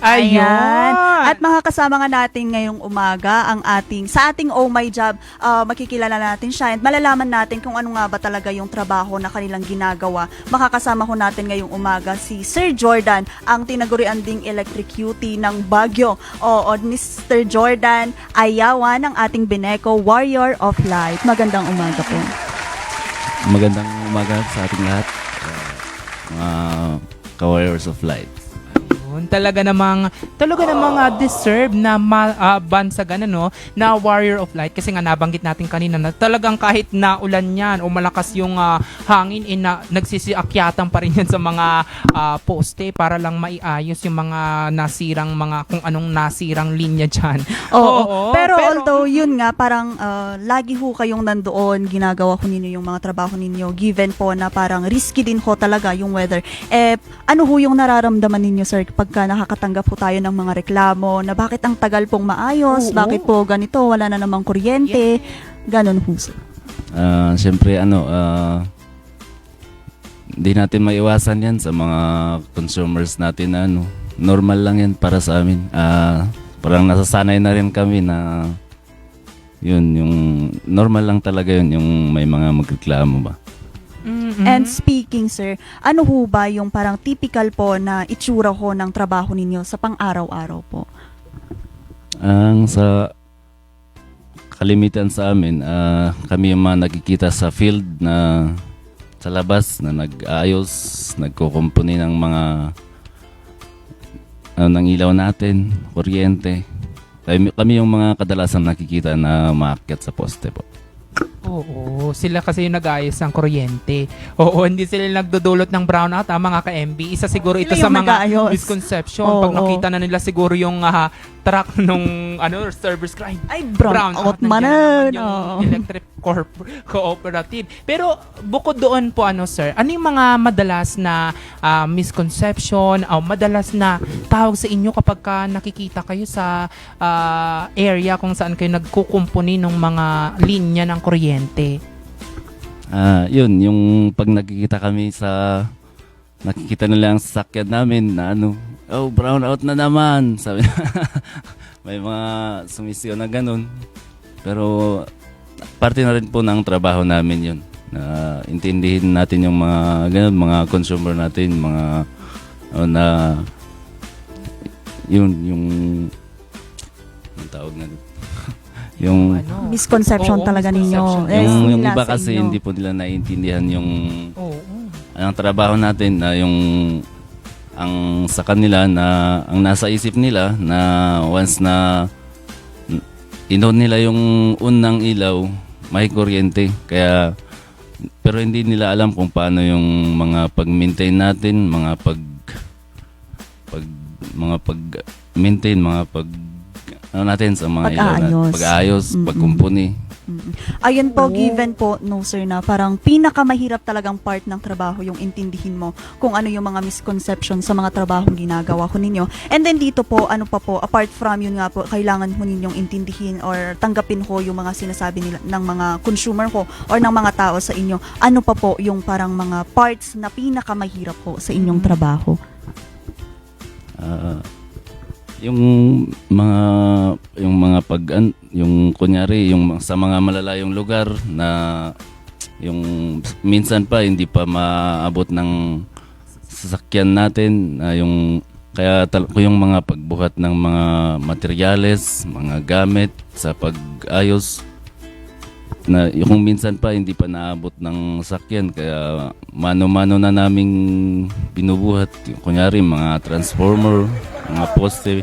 Ayun. At makakasama nga natin ngayong umaga ang ating, sa ating Oh My Job, ah, makikilala natin siya and malalaman natin kung ano nga ba talaga yung trabaho na kanilang ginagawa. Makakasama ho natin ngayong umaga si Sir Jordan, ang tinagurian ding electric cutie ng Baguio. O, Mr. Jordan Ayawan, ang ating Bineco Warrior of Light. Magandang umaga po. Magandang umaga sa ating lahat. Uh, mga ka-warriors of light. Ayun, talaga namang talaga namang ah, deserve na ma, ah, bansagan ano na Warrior of Light kasi nga nabanggit natin kanina na talagang kahit naulan yan o malakas yung ah, hangin eh, na, nagsisiakyatan pa rin yan sa mga ah, poste para lang maiayos yung mga nasirang mga kung anong nasirang linya diyan. Oo. pero, although yun nga, parang ah, lagi ho kayong nandoon, ginagawa ko ninyo yung mga trabaho ninyo, given po na parang risky din ho talaga yung weather. Eh, ano ho yung nararamdaman ninyo, sir, pagka nakakatanggap po tayo ng mga reklamo na bakit ang tagal pong maayos, Oo. bakit po ganito, wala na namang kuryente, ganun ho, sir. Uh, Siyempre, ano, uh, hindi natin maiwasan yan sa mga consumers natin na ano. Normal lang yan para sa amin. Ah, parang nasasanay na rin kami na yun, yung normal lang talaga yun, yung may mga magreklamo ba. Mm-mm. And speaking, sir, ano ho ba yung parang typical po na itsura ho ng trabaho ninyo sa pang-araw-araw po? Ang sa kalimitan sa amin, ah, kami yung mga nakikita sa field na sa labas na nag-aayos, nagkukumpuni ng mga ano, ng ilaw natin, kuryente. Kami, kami yung mga kadalasan nakikita na maakyat sa poste po. Oo, sila kasi yung nag-ayos ng kuryente. Oo, hindi sila nagdudulot ng brownout, ha, mga ka-MB. Isa siguro ito Sila sa yung mga nag-aayos. misconception. Oo, Pag nakita na nila siguro yung ah, truck nung ano, service crime. Ay, brown, out nandiyan naman yung Oo. electric corp- cooperative. Pero bukod doon po ano sir, ano yung mga madalas na ah, misconception o madalas na tawag sa inyo kapag ka nakikita kayo sa ah, area kung saan kayo nagkukumpuni ng mga linya ng kuryente? Ah, yun, yung pag nakikita kami sa nakikita nila ang sasakyan namin na ano, oh, brown out na naman. Sabi may mga sumisiyo na ganun. Pero parte na rin po ng trabaho namin yun. Na intindihin natin yung mga ganun, mga consumer natin, mga oh, na yun, yung yung tawag na yung ano? Misconception Oo, talaga ninyo. misconception. Yung, yung iba kasi inyo. hindi po nila naiintindihan yung Oo. ang trabaho natin na yung ang sa kanila na ang nasa isip nila na once na inon nila yung unang ilaw may kuryente kaya pero hindi nila alam kung paano yung mga pag-maintain natin mga pag pag mga pag-maintain mga pag ano natin sa mga ilaw Pag-aayos. pag-aayos Mm-mm. pagkumpuni. Ayun po, Oo. given po, no sir, na parang pinakamahirap talagang part ng trabaho yung intindihin mo kung ano yung mga misconception sa mga trabahong ginagawa ko ninyo. And then dito po, ano pa po, apart from yun nga po, kailangan ho ninyong intindihin or tanggapin ho yung mga sinasabi nila ng mga consumer ko or ng mga tao sa inyo. Ano pa po yung parang mga parts na pinakamahirap po sa inyong Mm. trabaho? Ah, yung mga yung mga pag yung kunyari yung sa mga malalayong lugar na yung minsan pa hindi pa maabot ng sasakyan natin na yung kaya tal- yung mga pagbuhat ng mga materyales, mga gamit sa pag-ayos na yung minsan pa hindi pa naabot ng sakyan kaya mano-mano na naming binubuhat. Yung kunyari mga transformer mga poste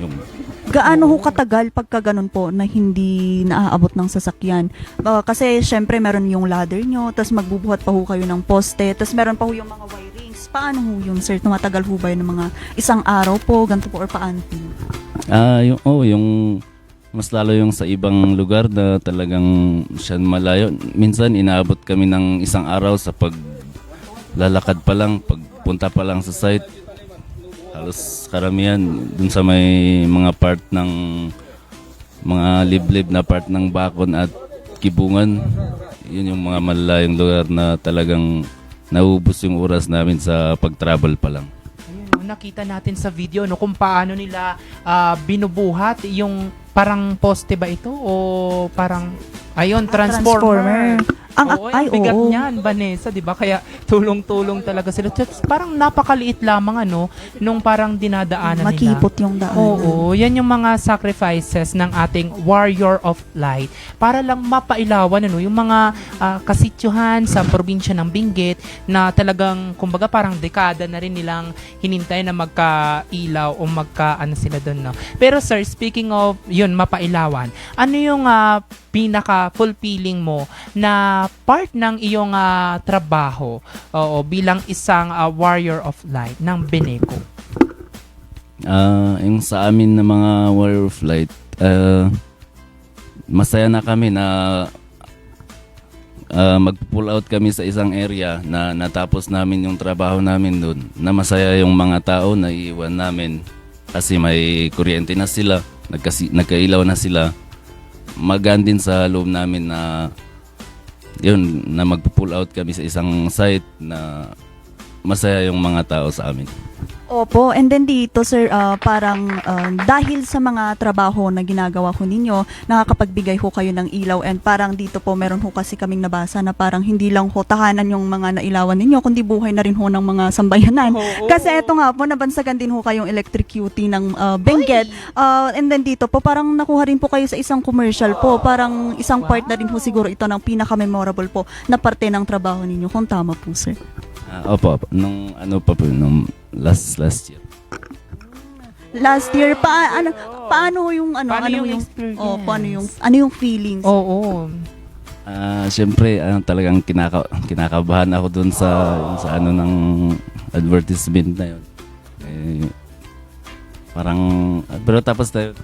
yung Gaano ho katagal pagka ganun po na hindi naaabot ng sasakyan? Uh, kasi syempre meron yung ladder nyo, tapos magbubuhat pa ho kayo ng poste, tapos meron pa ho yung mga wirings. Paano ho yun, sir? Tumatagal ho ba yun ng mga isang araw po, ganito po, or paano po? ah yung oh yung mas lalo yung sa ibang lugar na talagang siya malayo minsan inaabot kami ng isang araw sa pag lalakad pa lang pagpunta pa lang sa site halos karamihan dun sa may mga part ng mga liblib na part ng Bakon at Kibungan yun yung mga malalayong lugar na talagang naubos yung oras namin sa pag-travel pa lang Ayun, nakita natin sa video no kung paano nila ah, binubuhat yung parang poste ba ito o parang ayun transformer. Ang Oo, ay bigat oo. niyan, Vanessa, 'di ba? Kaya tulong-tulong talaga sila. Just parang napakaliit lamang ano nung parang dinadaanan nila. Makipot yung daan. Oo, yan yung mga sacrifices ng ating warrior of light para lang mapailawan ano, yung mga ah, kasityuhan sa probinsya ng Benguet na talagang kumbaga parang dekada na rin nilang hinintay na magkailaw o magka ano sila doon no. Pero sir, speaking of yun mapailawan, ano yung ah, pinaka fulfilling mo na part ng iyong ah, trabaho oo, bilang isang ah, warrior of light ng Beneco? Ah, yung sa amin na mga warrior flight, ah, masaya na kami na ah, mag-pull out kami sa isang area na natapos namin yung trabaho namin doon. Na masaya yung mga tao na iiwan namin kasi may kuryente na sila, nagkasi, nagkailaw na sila. Magaan din sa loob namin na yun, na mag-pull out kami sa isang site na masaya yung mga tao sa amin. Opo, and then dito sir, ah, parang ah, dahil sa mga trabaho na ginagawa ko ninyo, nakakapagbigay ho kayo ng ilaw and parang dito po meron ho kasi kaming nabasa na parang hindi lang ho tahanan yung mga nailawan ninyo, kundi buhay na rin ho ng mga sambayanan. Oo. Kasi eto nga po, nabansagan din ho kayong electrocuting ng uh, Benguet. Ah, and then dito po, parang nakuha rin po kayo sa isang commercial po. Parang isang part na rin po siguro ito ng pinaka-memorable po na parte ng trabaho ninyo. Kung tama po, sir. Ah, opo, opo. Nung ano pa po, nung last last year. Last year, pa, ano, paano ho yung, ano, Paano ano yung yung, experience? oh, paano yung, ano yung feelings? Oo. Ah, syempre, ano, talagang kinaka kinakabahan ako dun sa yung sa ano ng advertisement na yun. Eh, parang pero tapos tayo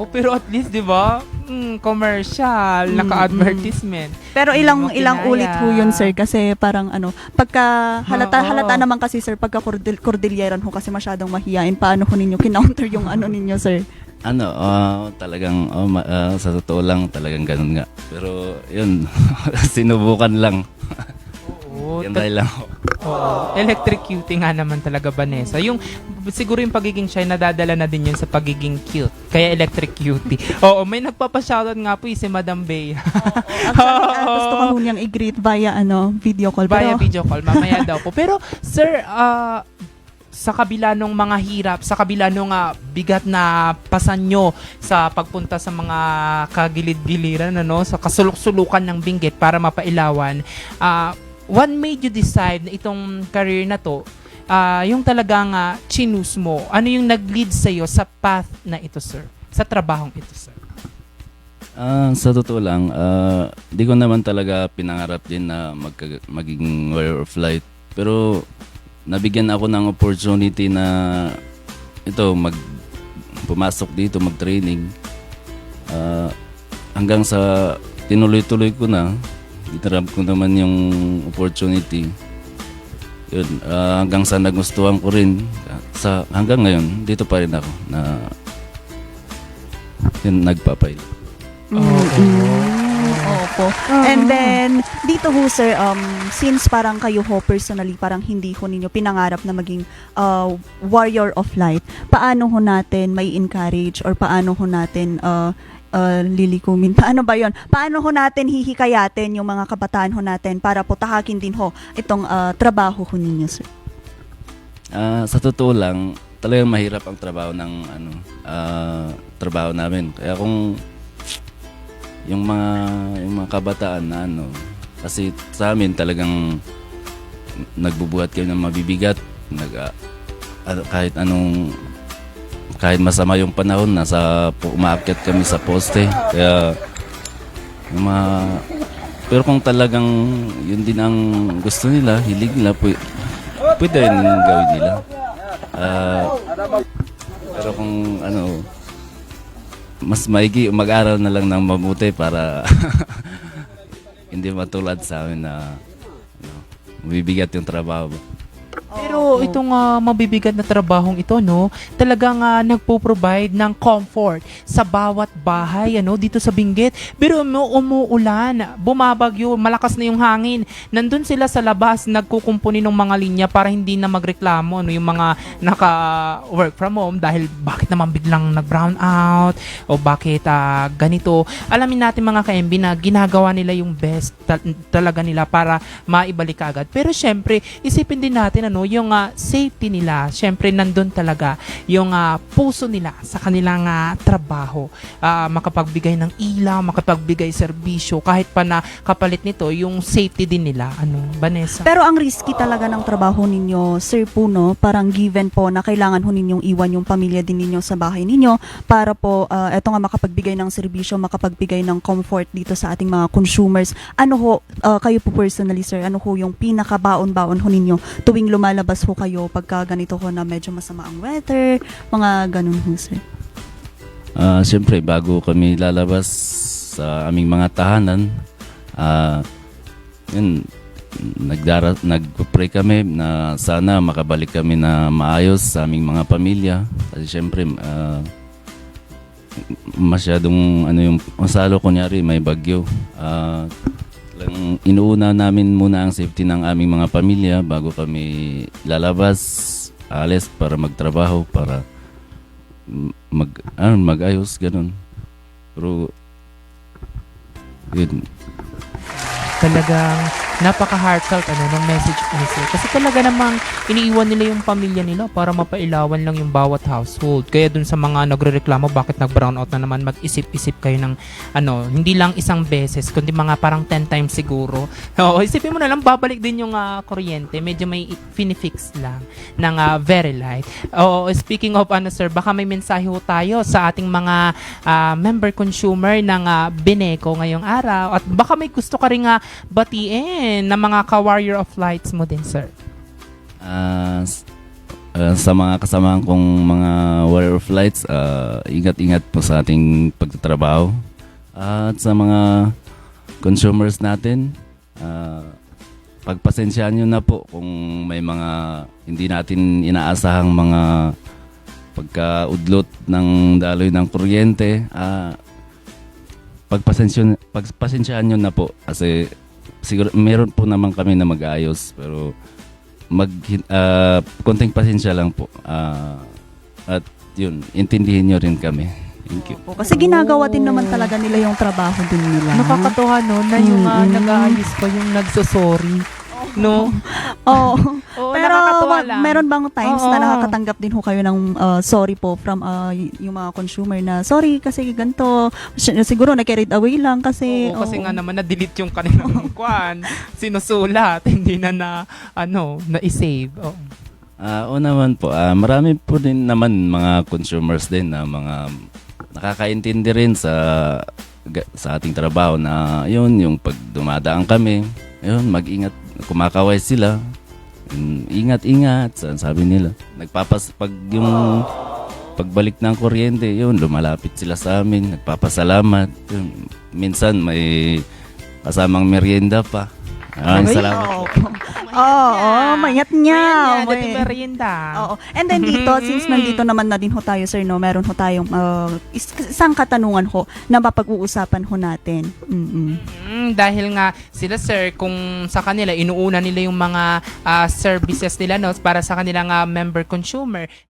Oo, pero at least, di ba? Mm, commercial, Mm, naka-advertisement. Pero ilang Hindi mo ilang kinaya. ulit ho yun, sir, kasi parang ano, pagka halata Oo. halata naman kasi sir, pagka cordil, cordilleran ho kasi masyadong mahiyain, paano ho ninyo kinounter yung ano ninyo, sir? ano, ah, talagang oh, ma- ah, sa totoo lang talagang ganun nga. Pero yun, sinubukan lang. Oo, Yan dahil lang. oo. Electrocuting nga naman talaga, Vanessa. Yung, siguro yung pagiging shy, nadadala na din yun sa pagiging cute. Kaya electric cutie. Oo, may nagpapashoutout nga po eh, si Madam Bay. Actually, ah, gusto ko ho niyang i-greet via ano, video call. Via Pero, video call, mamaya daw po. Pero, sir, ah, sa kabila nung mga hirap, sa kabila nung ah, bigat na pasan nyo sa pagpunta sa mga kagilid-giliran, ano, sa kasulok-sulukan ng Benguet para mapailawan, ah, what made you decide na itong career na to, ah, yung talagang uh, chinus mo, ano yung nag-lead sa'yo sa path na ito, sir? Sa trabahong ito, sir? Ah, sa totoo lang, ah, di ko naman talaga pinangarap din na magka- magiging warrior of light. Pero nabigyan ako ng opportunity na ito mag pumasok dito, mag-training. Ah, hanggang sa tinuloy-tuloy ko na, itarap ko naman yung opportunity. Yun, ah, hanggang sa nagustuhan ko rin. Sa, hanggang ngayon, dito pa rin ako na yun, nagpapay. Mm, opo. And then, dito ho sir, um, since parang kayo ho personally, parang hindi ho ninyo pinangarap na maging uh, warrior of light, paano ho natin may encourage or paano ho natin uh, uh, lilikumin? Paano ba yon? Paano ho natin hihikayatin yung mga kabataan ho natin para po tahakin din ho itong uh, trabaho ho ninyo, sir? Ah, sa totoo lang, talagang mahirap ang trabaho ng ano, ah, trabaho namin. Kaya kung yung mga yung mga kabataan na ano, kasi sa amin talagang nagbubuhat kami ng mabibigat, nag ah, ano, kahit anong kahit masama yung panahon, nasa umaakyat kami sa poste. Kaya yung mga pero kung talagang yun din ang gusto nila, hilig nila, pwede, pwede rin gawin nila. Ah, pero kung ano, mas maigi mag-aral na lang ng mabuti para hindi matulad sa amin na ano, mabibigat yung trabaho. Pero itong ah, mabibigat na trabahong ito, no, talagang uh, nagpo-provide ng comfort sa bawat bahay, ano, dito sa Benguet. Pero mo umuulan, bumabagyo, malakas na yung hangin. Nandun sila sa labas, nagkukumpuni ng mga linya para hindi na magreklamo, no, yung mga naka-work from home dahil bakit naman biglang nag-brown out o bakit ah, ganito. Alamin natin mga ka-MB na ginagawa nila yung best ta- talaga nila para maibalik agad. Pero syempre, isipin din natin ano, yung ah, safety nila. Syempre, nandun talaga yung ah, puso nila sa kanilang ah, trabaho. Ah, makapagbigay ng ilaw, makapagbigay serbisyo, kahit pa na kapalit nito, yung safety din nila. Ano, Vanessa? Pero ang risky talaga ng trabaho ninyo, Sir Puno, parang given po na kailangan ho ninyong iwan yung pamilya din ninyo sa bahay ninyo para po ah, eto nga makapagbigay ng serbisyo, makapagbigay ng comfort dito sa ating mga consumers. Ano ho, ah, kayo po personally sir, ano ho yung pinakabaon-baon ho ninyo tuwing lumalabas ho kayo pagka ganito ho na medyo masama ang weather, mga ganun ho sir. Ah, Siyempre, bago kami lalabas sa aming mga tahanan, ah, yun, nagdara, nagpray kami na sana makabalik kami na maayos sa aming mga pamilya. Kasi siyempre, ah, masyadong ano yung masalo kunyari may bagyo. Ah, lang inuuna namin muna ang safety ng aming mga pamilya bago kami lalabas, alis para magtrabaho para mag ano, mag-ayos ganun. Pero yun, talagang napaka-heartfelt ano, ng message ni Sir. Kasi talaga namang iniiwan nila yung pamilya nila para mapailawan lang yung bawat household. Kaya dun sa mga nagre-reklamo bakit nag-brown na naman, mag-isip-isip kayo ng ano, hindi lang isang beses, kundi mga parang 10 times siguro. Oo, isipin mo na lang, babalik din yung ah, kuryente. Medyo may finifix lang ng ah, very light. Oo, speaking of ano sir, baka may mensahe ho tayo sa ating mga ah, member consumer ng ah, Bineco ngayong araw. At baka may gusto ka rin nga batiin na mga ka-warrior of lights mo din, sir. ah, s- ah, sa mga kasamahan kong mga warrior of lights, ah, ingat-ingat po sa ating pagtatrabaho. Ah, at sa mga consumers natin, ah, pagpasensyaan nyo na po kung may mga hindi natin inaasahang mga pagkaudlot ng daloy ng kuryente. Ah, pagpasensyon pagpasensyaan nyo na po kasi siguro meron po naman kami na mag-ayos pero mag ah, konting pasensya lang po Ah, at yun intindihin nyo rin kami thank you Po, kasi ginagawa din naman talaga nila yung trabaho din nila. Nakakatuwa, no? Na yung ah, Mm. nag-aayos pa yung nagsosorry. No? Oo. Oo, Pero nakakatuwa wa- lang. meron bang times Oo. na nakakatanggap din ho kayo ng uh, sorry po from uh, y- yung mga consumer na sorry kasi ganito Si- siguro na-carried away lang kasi Oo, kasi oo. nga naman na-delete yung kanilang kwan. Sinusulat, hindi na na, ano, na-save. Oo. Ah, o naman po ah, marami po din naman mga consumers din na mga nakakaintindi rin sa ga- sa ating trabaho na yun yung pag dumadaan kami yun mag-ingat kumakaway sila. Ingat-ingat sa- sabi nila. Nagpapas pag yung pagbalik ng kuryente yun lumalapit sila sa amin nagpapasalamat. Yun, minsan may kasamang merienda pa. Maraming Ay, salamat. po. Oo, oh, mayat niya. Ayan, May- dati merienda. Oo. And then dito, since nandito naman na din ho tayo, sir, no, meron ho tayong uh, is- isang katanungan ho na mapag-uusapan ho natin. Mm-mm. Mm, dahil nga sila sir, kung sa kanila, inuuna nila yung mga ah, services nila no, para sa kanilang ah, member consumer.